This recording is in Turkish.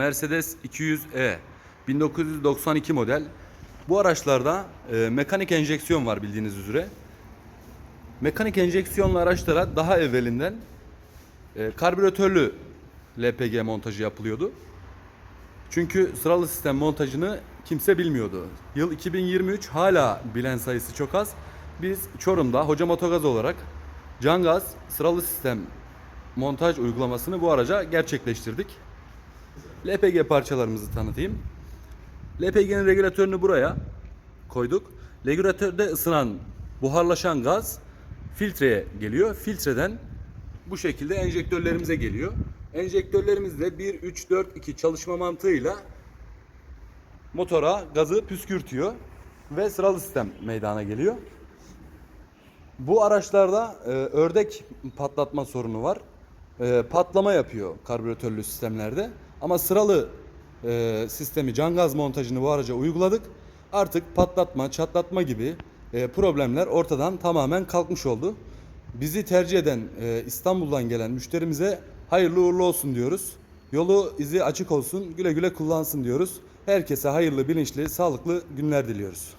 Mercedes 200E 1992 model. Bu araçlarda e, mekanik enjeksiyon var bildiğiniz üzere. Mekanik enjeksiyonlu araçlara daha evvelinden e, karbüratörlü LPG montajı yapılıyordu. Çünkü sıralı sistem montajını kimse bilmiyordu. Yıl 2023 hala bilen sayısı çok az. Biz Çorum'da Hoca Motogaz olarak Cangaz sıralı sistem montaj uygulamasını bu araca gerçekleştirdik. LPG parçalarımızı tanıtayım. LPG'nin regülatörünü buraya koyduk. Regülatörde ısınan, buharlaşan gaz filtreye geliyor. Filtreden bu şekilde enjektörlerimize geliyor. Enjektörlerimiz de 1 3 4 2 çalışma mantığıyla motora gazı püskürtüyor ve sıralı sistem meydana geliyor. Bu araçlarda e, ördek patlatma sorunu var. E, patlama yapıyor karbüratörlü sistemlerde. Ama sıralı e, sistemi can gaz montajını bu araca uyguladık. Artık patlatma, çatlatma gibi e, problemler ortadan tamamen kalkmış oldu. Bizi tercih eden e, İstanbul'dan gelen müşterimize hayırlı uğurlu olsun diyoruz. Yolu izi açık olsun, güle güle kullansın diyoruz. Herkese hayırlı, bilinçli, sağlıklı günler diliyoruz.